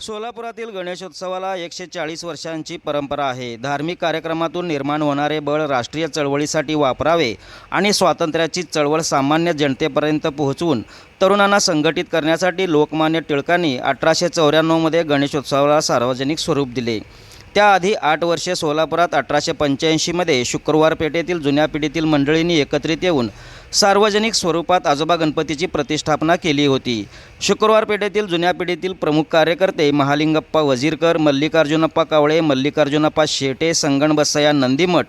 सोलापुरातील गणेशोत्सवाला एकशे चाळीस वर्षांची परंपरा आहे. धार्मिक कार्यक्रमातून निर्माण होणारे बळ राष्ट्रीय चळवळीसाठी वापरावे आणि स्वातंत्र्याची चळवळ सामान्य जनतेपर्यंत पोहोचवून तरुणांना संघटित करण्यासाठी लोकमान्य टिळकांनी अठराशे चौऱ्याण्णवमध्ये गणेशोत्सवाला सार्वजनिक स्वरूप दिले. त्याआधी आठ वर्षे सोलापुरात अठराशे पंच्याऐंशीमध्ये शुक्रवार पेठेतील जुन्या पिढीतील मंडळींनी एकत्रित येऊन सार्वजनिक स्वरूपात आजोबा गणपतीची प्रतिष्ठापना केली होती. शुक्रवार पेठेतील जुन्या पिढीतील प्रमुख कार्यकर्ते महालिंगप्पा वजीरकर मल्लिकार्जुनप्पा कावळे मल्लिकार्जुनप्पा शेटे संगणबसया नंदीमठ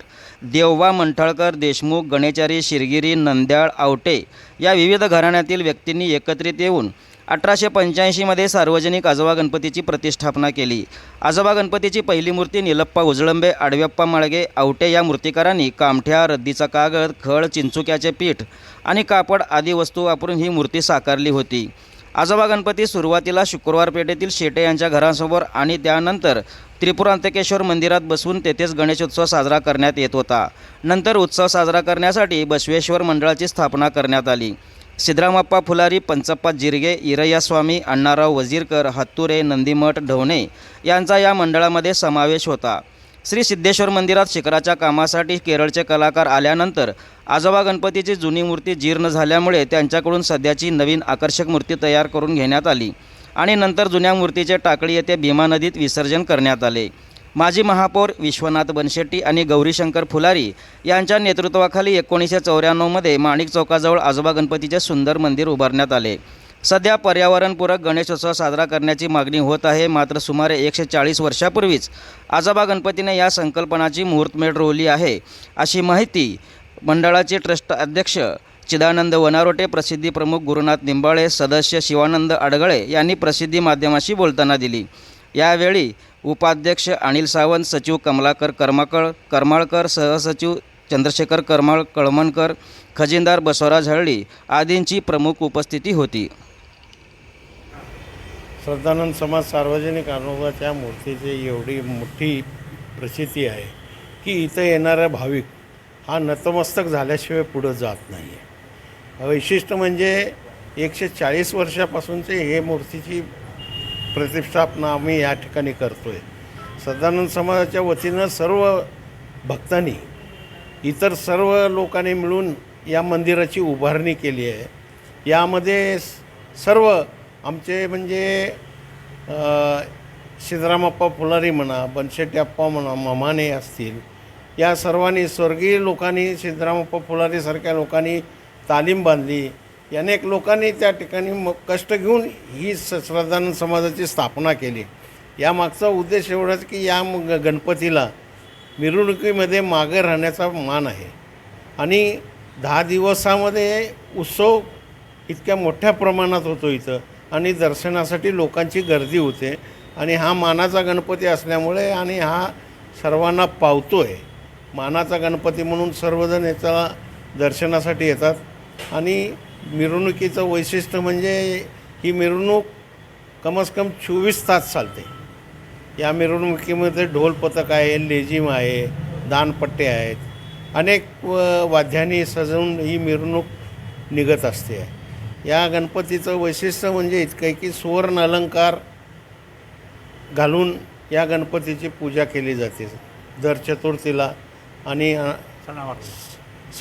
देववा मंठळकर देशमुख गणेचारी शिरगिरी नंद्याळ आवटे या विविध घराण्यातील व्यक्तींनी एकत्रित येऊन अठराशे पंच्याऐंशीमध्ये सार्वजनिक आजोबा गणपतीची प्रतिष्ठापना केली. आजोबा गणपतीची पहिली मूर्ती निलप्पा उजळंबे आडव्यप्पा माळगे आवटे या मूर्तिकारांनी कामठ्या रद्दीचा कागद खळ चिंचुक्याचे पीठ आणि कापड आदी वस्तू वापरून ही मूर्ती साकारली होती. आजोबा गणपती सुरुवातीला शुक्रवार पेठेतील शेटे यांच्या घरासमोर आणि त्यानंतर त्रिपुरांतकेश्वर मंदिरात बसवून तेथेच गणेशोत्सव साजरा करण्यात येत होता. नंतर उत्सव साजरा करण्यासाठी बसवेश्वर मंडळाची स्थापना करण्यात आली. सिद्धरामप्पा फुलारी पंचप्पा जिरगे इरय्यास्वामी अण्णाराव वजीरकर हत्तुरे नंदीमठ ढवणे यांचा या मंडळामध्ये समावेश होता. श्री सिद्धेश्वर मंदिरात शिखराच्या कामासाठी केरळचे कलाकार आल्यानंतर आजोबा गणपतीची जुनी मूर्ती जीर्ण झाल्यामुळे त्यांच्याकडून सध्याची नवीन आकर्षक मूर्ती तयार करून घेण्यात आली आणि नंतर जुन्या मूर्तीचे टाकळी येथे भीमा नदीत विसर्जन करण्यात आले. माजी महापौर विश्वनाथ बनशेट्टी आणि गौरीशंकर फुलारी यांच्या नेतृत्वाखाली एकोणीसशे चौऱ्याण्णवमध्ये माणिक चौकाजवळ आजोबा गणपतीचे सुंदर मंदिर उभारण्यात आले. सध्या पर्यावरणपूरक गणेशोत्सव साजरा करण्याची मागणी होत आहे. मात्र सुमारे एकशे चाळीस वर्षापूर्वीच आजोबा गणपतीने या संकल्पनाची मुहूर्तमेढ रोवली आहे. अशी माहिती मंडळाचे ट्रस्ट अध्यक्ष चिदानंद वनारोटे प्रसिद्धी प्रमुख गुरुनाथ निंबाळे सदस्य शिवानंद अडगळे यांनी प्रसिद्धी माध्यमाशी बोलताना दिली. यावेळी उपाध्यक्ष अनिल सावंत सचिव कमलाकर कर्माकळ करमाळकर सहसचिव चंद्रशेखर करमाळ कळमणकर खजिनदार बसवराज हळली आदींची प्रमुख उपस्थिती होती. श्रद्धानंद समाज सार्वजनिक अनुभाच्या मूर्तीची एवढी मोठी प्रसिद्धी आहे की इथं येणारा भाविक हा नतमस्तक झाल्याशिवाय पुढं जात नाही आहे वैशिष्ट्य म्हणजे एकशे चाळीस वर्षापासूनचे हे मूर्तीची प्रतिष्ठापना आम्ही या ठिकाणी करतो आहे सदानंद समाजाच्या वतीनं सर्व भक्तांनी इतर सर्व लोकांनी मिळून या मंदिराची उभारणी केली आहे. यामध्ये सर्व आमचे म्हणजे अ, सिद्धरामप्पा फुलारी म्हणा बनशेट्टीप्पा म्हणा ममाने असतील या सर्वांनी स्वर्गीय लोकांनी सिद्धरामप्पा फुलारीसारख्या लोकांनी तालीम बांधली. अनेक लोकांनी त्या ठिकाणी म कष्ट घेऊन ही स श्रद्धानंद समाजाची स्थापना केली. यामागचा उद्देश एवढाच की या म- गणपतीला मिरवणुकीमध्ये मागे राहण्याचा मान आहे. आणि दहा दिवसामध्ये उत्सव इतक्या मोठ्या प्रमाणात होतो इथं आणि दर्शनासाठी लोकांची गर्दी होते. आणि हा मानाचा गणपती असल्यामुळे आणि हा सर्वांना पावतो आहे मानाचा गणपती म्हणून सर्वजण याचा दर्शनासाठी येतात. आणि मिरवणुकीचं वैशिष्ट्य म्हणजे ही मिरवणूक कमस कम चोवीस तास चालते. या मिरवणुकीमध्ये ढोल पथक आहे लेझिम आहे दानपट्टे आहेत. अनेक वाद्यांनी सजवून ही मिरवणूक निघत असते. या गणपतीचं वैशिष्ट्य म्हणजे इतकं आहे की सुवर्ण अलंकार घालून या गणपतीची पूजा केली जाते. दर चतुर्थीला आणि अ,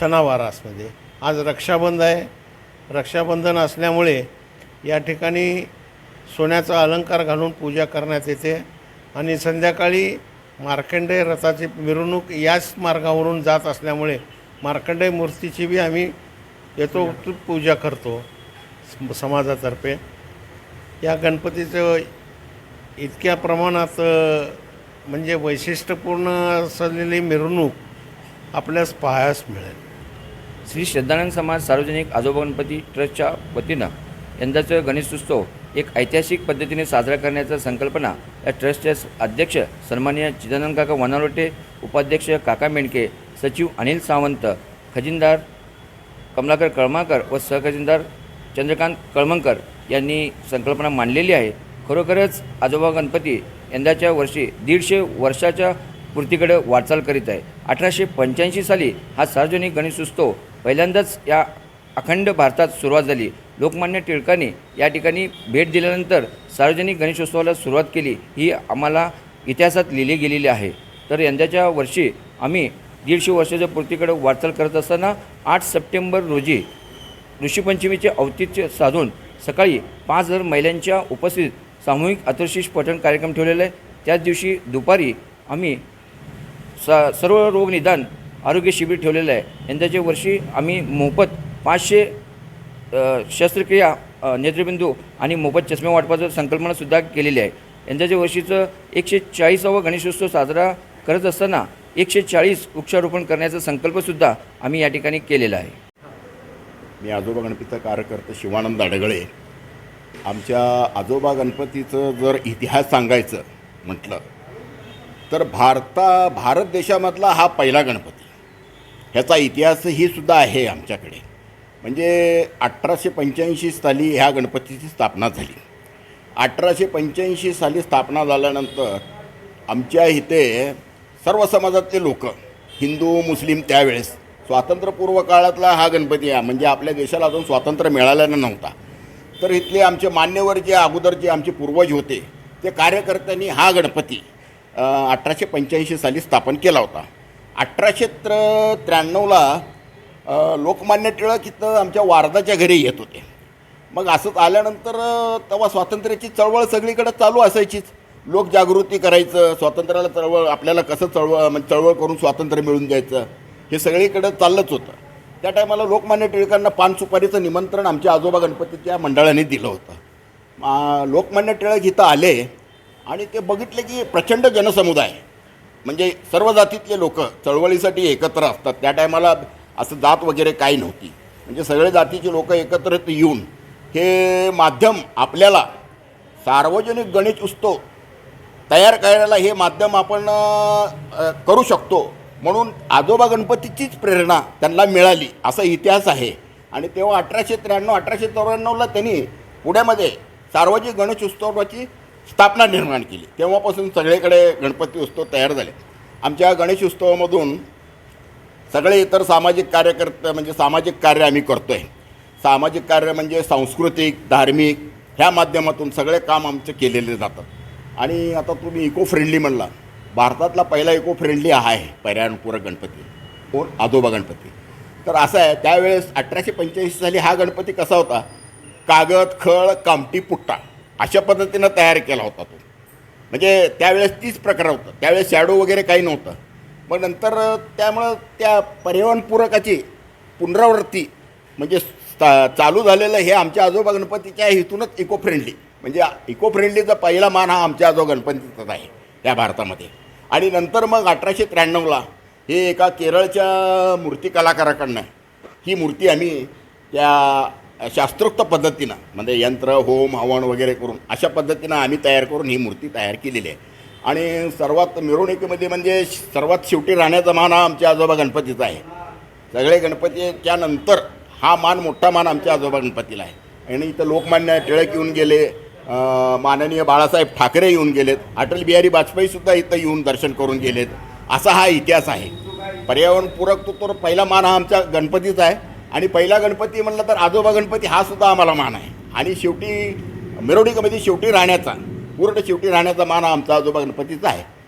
सणावारासमध्ये. आज रक्षाबंध आहे. रक्षाबंधन असल्यामुळे या ठिकाणी सोन्याचा अलंकार घालून पूजा करण्यात येते. आणि संध्याकाळी मार्कंडेय रथाची मिरवणूक याच मार्गावरून जात असल्यामुळे मार्कंडेय मूर्तीची बी आम्ही येतो पूजा करतो समाजातर्फे. या गणपतीचं इतक्या प्रमाणात म्हणजे वैशिष्ट्यपूर्ण असलेली मिरवणूक आपल्यास पाहायस मिळेल. श्री श्रद्धानंद समाज सार्वजनिक आजोबा गणपती ट्रस्टच्या वतीनं यंदाचं गणेशोत्सव एक ऐतिहासिक पद्धतीने साजरा करण्याचा संकल्पना या ट्रस्टचे अध्यक्ष सन्माननीय चिदानंद काका वनारोटे उपाध्यक्ष काका मेंडके सचिव अनिल सावंत खजिनदार कमलाकर कळमाकर व सहखजिनदार चंद्रकांत कळमणकर यांनी संकल्पना मांडलेली आहे. खरोखरच आजोबा गणपती यंदाच्या वर्षी दीडशे वर्षाच्या पूर्तीकडे वाटचाल करीत आहे. अठराशे पंच्याऐंशी साली हा सार्वजनिक गणेशोत्सव पहिल्यांदाच या अखंड भारतात सुरुवात झाली. लोकमान्य टिळकांनी या ठिकाणी भेट दिल्यानंतर सार्वजनिक गणेशोत्सवाला सुरुवात केली. ही आम्हाला इतिहासात लिहिली गेलेली आहे. तर यंदाच्या वर्षी आम्ही दीडशे वर्षाच्या पूर्तीकडे वाटचाल करत असताना आठ सप्टेंबर रोजी ऋषीपंचमीचे औचित्य साधून सकाळी पाच हजार महिलांच्या उपस्थितीत सामूहिक अतर्शिष पठण कार्यक्रम ठेवलेला आहे. त्याच दिवशी दुपारी आम्ही स सर्व रोग निदान आरोग्य शिबिर ठेवलेलं आहे. यंदाच्या वर्षी आम्ही मोफत पाचशे शस्त्रक्रिया नेत्रबिंदू आणि मोफत चष्मे वाटपाचं संकल्पनासुद्धा केलेली आहे. यंदाच्या वर्षीचं एकशे चाळीसावा गणेशोत्सव साजरा करत असताना एकशे चाळीस वृक्षारोपण करण्याचा संकल्पसुद्धा आम्ही या ठिकाणी केलेला आहे. मी आजोबा गणपतीचा कार्यकर्ता शिवानंद आडगळे आमच्या आजोबा गणपतीचं जर इतिहास सांगायचं म्हटलं तर भारता भारत देशामधला हा पहिला गणपती. ह्याचा इतिहासही सुद्धा आहे आमच्याकडे. म्हणजे अठराशे पंच्याऐंशी साली ह्या गणपतीची स्थापना झाली. अठराशे पंच्याऐंशी साली स्थापना झाल्यानंतर आमच्या इथे सर्व समाजातले लोक हिंदू मुस्लिम त्यावेळेस स्वातंत्र्यपूर्व काळातला हा गणपती आहे. म्हणजे आपल्या देशाला अजून स्वातंत्र्य मिळालेलं नव्हता. तर इथले आमचे मान्यवर जे अगोदर जे आमचे पूर्वज होते ते कार्यकर्त्यांनी हा गणपती अठराशे पंच्याऐंशी साली स्थापन केला होता. अठराशे त्र त्र्याण्णवला लोकमान्य टिळक इथं आमच्या वारदाच्या घरी येत होते. मग असंच आल्यानंतर तेव्हा स्वातंत्र्याची चळवळ सगळीकडे चालू असायचीच. लोकजागृती करायचं स्वातंत्र्याला चळवळ आपल्याला कसं चळवळ म्हणजे चळवळ करून स्वातंत्र्य मिळून द्यायचं हे सगळीकडे चाललंच होतं. त्या टायमाला लोकमान्य टिळकांना पान सुपारीचं निमंत्रण आमच्या आजोबा गणपतीच्या मंडळाने दिलं होतं. लोकमान्य टिळक इथं आले आणि ते बघितले की प्रचंड जनसमुदाय म्हणजे सर्व जातीतले लोक चळवळीसाठी एकत्र असतात. त्या टायमाला असं जात वगैरे काही नव्हती. म्हणजे सगळे जातीचे लोक एकत्र येऊन हे माध्यम आपल्याला सार्वजनिक गणेश उत्सव तयार करायला हे माध्यम आपण करू शकतो. म्हणून आजोबा गणपतीचीच प्रेरणा त्यांना मिळाली. असा इतिहास आहे. आणि तेव्हा अठराशे त्र्याण्णव अठराशे चौऱ्याण्णवला त्यांनी पुण्यामध्ये सार्वजनिक गणेश उत्सवाची स्थापना निर्माण केली. तेव्हापासून सगळीकडे गणपती उत्सव तयार झाले. आमच्या गणेश उत्सवामधून सगळे इतर सामाजिक कार्यकर्ते म्हणजे सामाजिक कार्य आम्ही करतो आहे सामाजिक कार्य म्हणजे सांस्कृतिक धार्मिक ह्या माध्यमातून सगळे काम आमचे केलेले जातात. आणि आता तुम्ही इको फ्रेंडली म्हणला भारतातला पहिला इको फ्रेंडली हा आहे पर्यावरणपूरक गणपती. कोण आजोबा गणपती. तर असं आहे त्यावेळेस अठराशे पंच्याऐंशी साली हा गणपती कसा होता? कागद खळ कामटी पुट्टा. अशा पद्धतीनं तयार केला होता तो. म्हणजे त्यावेळेस तीच प्रकार होतं. त्यावेळेस शॅडो वगैरे काही नव्हतं. मग नंतर त्यामुळं त्या पर्यावरणपूरकाची पुनरावृत्ती म्हणजे चालू झालेलं हे आमच्या आजोबा गणपतीच्या हेतूनच इको फ्रेंडली म्हणजे इको फ्रेंडलीचा पहिला मान हा आमच्या आजोबा गणपतीचाच आहे त्या भारतामध्ये. आणि नंतर मग अठराशे त्र्याण्णवला हे एका केरळच्या मूर्ती कलाकाराकडनं ही मूर्ती आम्ही त्या शास्त्रोक्त पद्धतीनं म्हणजे यंत्र होम हवन वगैरे करून अशा पद्धतीनं आम्ही तयार करून ही मूर्ती तयार केलेली आहे. आणि सर्वात मिरवणुकीमध्ये म्हणजे सर्वात शेवटी राहण्याचा मान हा आमच्या आजोबा गणपतीचा आहे. सगळे गणपतीच्या नंतर हा मान मोठा मान आमच्या आजोबा गणपतीला आहे. आणि इथं लोकमान्य टिळक येऊन गेले माननीय बाळासाहेब ठाकरे येऊन गेलेत अटल बिहारी वाजपेयीसुद्धा इथं येऊन दर्शन करून गेलेत. असा हा इतिहास आहे. पर्यावरणपूरक तो तर पहिला मान हा आमच्या गणपतीचा आहे. आणि पहिला गणपती म्हणलं तर आजोबा गणपती हा सुद्धा आम्हाला मान आहे. आणि शेवटी मिरवणुकीमध्ये शेवटी राहण्याचा पूर्ण शेवटी राहण्याचा मान हा आमचा आजोबा गणपतीचा आहे.